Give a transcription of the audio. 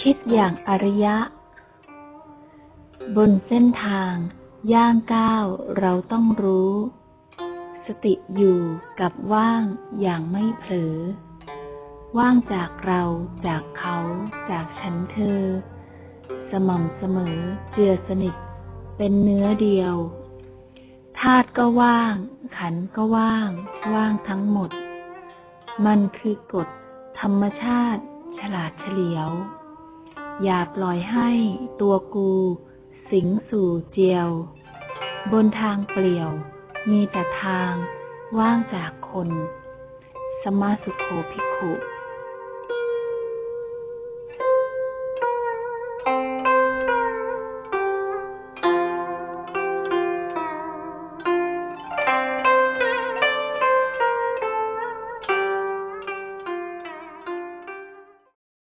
คิดอย่างอริยะ บนเส้นทาง ย่างก้าวเราต้องรู้ สติอยู่กับว่างอย่างไม่เผลอ ว่างจากเราจากเขาจากฉันเธอ สม่ำเสมอเจือสนิท เป็นเนื้อเดียวธาตุก็ว่าง ขันก็ว่าง ว่างทั้งหมด มันคือกฎธรรมชาติ ฉลาดเฉลียว อย่าปล่อยให้ตัวกู สิงสู่เจียว บนทางเปลี่ยว มีแต่ทางว่างจากคน สมมาสุโคภิกขุ